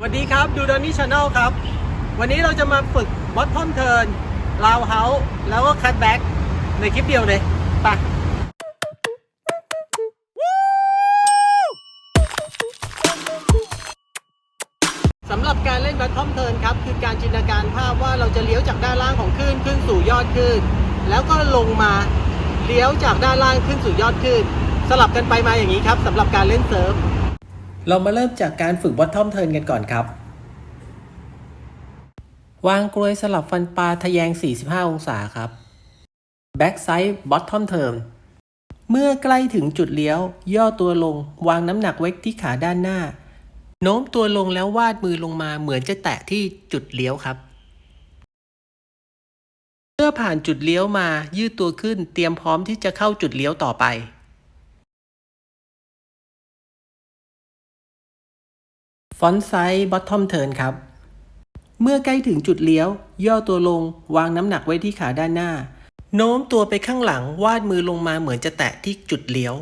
สวัสดีครับดูดอนนี่ชาแนลครับ วันนี้เราจะมาฝึกบอททอมเทิร์นลาวเฮาส์แล้วก็คัตแบ็กในคลิปเดียวเลยไปสำหรับการเล่นบอททอมเทิร์นครับ คือการจินตนาการภาพว่าเราจะเลี้ยวจากด้านล่างของคลื่นขึ้นสู่ยอดคลื่นแล้วก็ลงมาเลี้ยวจากด้านล่างขึ้นสู่ยอดคลื่นสลับกันไปมาอย่างนี้ครับสำหรับการเล่นเซิร์ฟ เรามาเริ่มจากการฝึกบอททอมเทิร์นกันก่อนครับ วางกลวยสลับฟันปลาทะแยง 45 องศาครับ Back side bottom turn เมื่อใกล้ถึงจุดเลี้ยว ย่อตัวลง วางน้ำหนักไว้ที่ขาด้านหน้า โน้มตัวลงแล้ววาดมือลงมาเหมือนจะแตะที่จุดเลี้ยวครับ เมื่อผ่านจุดเลี้ยวมายืดตัวขึ้นเตรียมพร้อมที่จะเข้าจุดเลี้ยวต่อไป ฟอนต์ไซส์ bottom turn ครับ เมื่อใกล้ถึงจุดเลี้ยว ย่อตัวลงวางน้ำหนักไว้ที่ขาด้านหน้า โน้มตัวไปข้างหลังวาดมือลงมาเหมือนจะแตะที่จุดเลี้ยว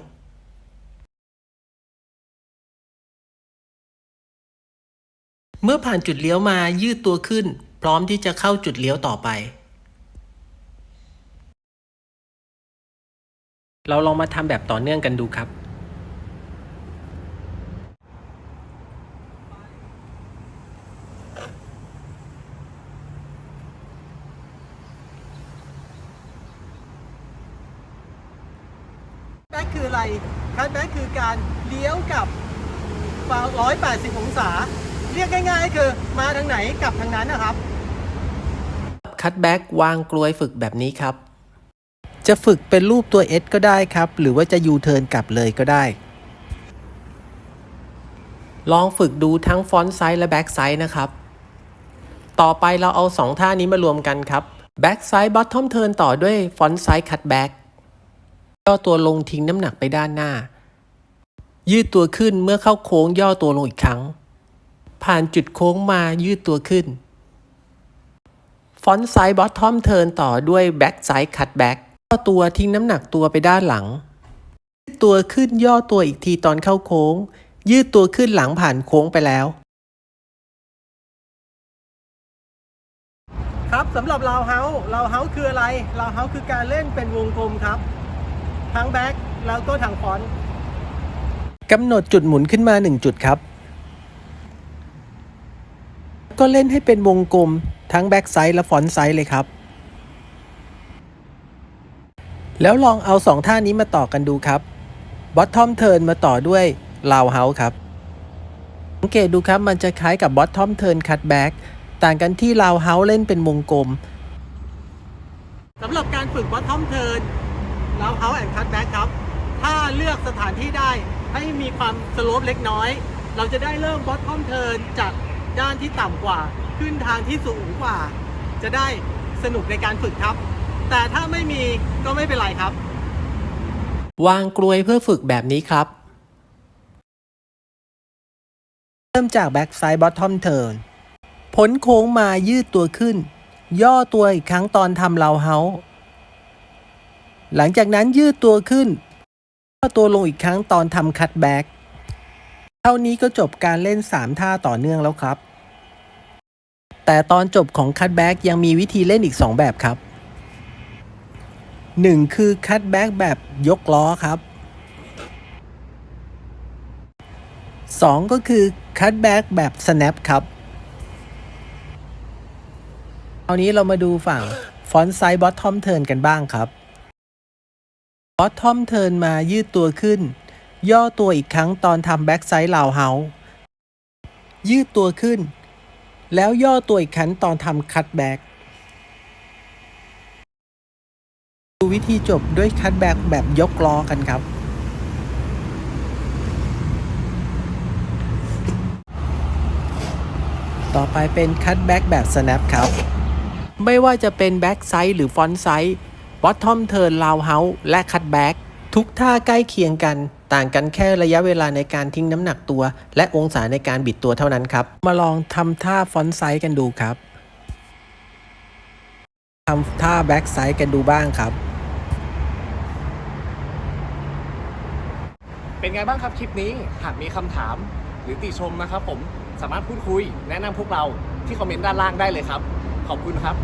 เมื่อผ่านจุดเลี้ยวมายืดตัวขึ้น พร้อมที่จะเข้าจุดเลี้ยวต่อไป เราลองมาทำแบบต่อเนื่องกันดูครับ คืออะไรคัทแบ็คคือการเลี้ยวกับ180 องศา เรียกง่ายๆ คือมาทางไหนกลับทางนั้นนะครับ คัทแบ็กวางกลวยฝึกแบบนี้ครับ จะฝึกเป็นรูปตัว S ก็ได้ครับ หรือว่าจะยูเทิร์นกลับเลยก็ได้ ลองฝึกดูทั้งฟอนต์ไซส์และแบ็กไซส์นะครับ ต่อไปเราเอา 2 ท่านี้มารวมกันครับ Back Side Bottom Turn ต่อด้วย Front Side Cut Back ย่อตัวลงทิ้งน้ำหนักไปด้านหน้า ยืดตัวขึ้นเมื่อเข้าโค้งย่อตัวลงอีกครั้ง ผ่านจุดโค้งมายืดตัวขึ้น Front Side Bottom Turn ต่อด้วย Back Side Cut Back ย่อตัวทิ้งน้ำหนักตัวไปด้านหลัง ยืดตัวขึ้นย่อตัวอีกทีตอนเข้าโค้ง ยืดตัวขึ้นหลังผ่านโค้งไปแล้วครับสำหรับลาวเฮาลาวเฮาคืออะไรลาวเฮาคือการเล่นเป็นวงกลมครับ ทั้งแบ็คแล้วก็ทางฟอนต์กำหนดจุดหมุนขึ้นมา 1 จุดครับ ก็เล่นให้เป็นวงกลมทั้งแบ็คไซด์และฟอนต์ไซด์เลยครับ แล้วลองเอา 2 ท่านี้มาต่อกันดูครับบอททอมเทิร์นมาต่อด้วยลาวเฮาส์ครับ สังเกตดูครับมันจะคล้ายกับบอททอมเทิร์นคัตแบ็กต่างกันที่ลาวเฮาส์เล่นเป็นวงกลมสำหรับการฝึกบอททอมเทิร์น ลาวเฮาส์แอนด์คัตแบ็กครับ ถ้าเลือกสถานที่ได้ให้มีความสโลปเล็กน้อย เราจะได้เริ่มบอททอมเทิร์นจากด้านที่ต่ำกว่า ขึ้นทางที่สูงกว่า จะได้สนุกในการฝึกครับ แต่ถ้าไม่มีก็ไม่เป็นไรครับ วางกลวยเพื่อฝึกแบบนี้ครับ เริ่มจาก back side bottom turn พ้นโค้งมายืดตัวขึ้น ย่อตัวอีกครั้งตอนทำเราเฮา หลังจากนั้นยืดตัวขึ้นย่อตัวลงอีกครั้งตอนทำคัตแบ็กเท่านี้ก็จบการเล่น 3 ท่าต่อเนื่องแล้วครับ แต่ตอนจบของคัตแบ็กยังมีวิธีเล่นอีก 2 แบบครับ 1 คือคัตแบ็กแบบยกล้อครับ 2 ก็คือคัตแบ็กแบบ snap ครับครานี้เรามาดูฝั่งฟอนต์ไซส์บอททอมเทิร์นกันบ้างครับ บอททอมเทิร์นมายืดตัวขึ้น ย่อตัวอีกครั้งตอนทำแบ็กไซส์ลาวเฮายืดตัวขึ้น แล้วย่อตัวอีกครั้งตอนทำคัตแบ็กดูวิธีจบด้วยคัตแบ็กแบบยกล้อกันครับ ต่อไปเป็นคัตแบ็กแบบ snap ครับ ไม่ว่าจะเป็นแบ็กไซด์หรือฟอนต์ไซด์ บอททอมเทิร์นลาวเฮาส์และคัตแบ็กทุกท่าใกล้เคียงกัน ต่างกันแค่ระยะเวลาในการทิ้งน้ำหนักตัว และองศาในการบิดตัวเท่านั้นครับ มาลองทำท่าฟอนต์ไซด์กันดูครับทำท่าแบ็กไซด์กันดูบ้างครับ เป็นไงบ้างครับคลิปนี้ หากมีคำถามหรือติชมนะครับผมสามารถพูดคุยแนะนำพวกเราที่คอมเมนต์ด้านล่างได้เลยครับ ขอบคุณครับ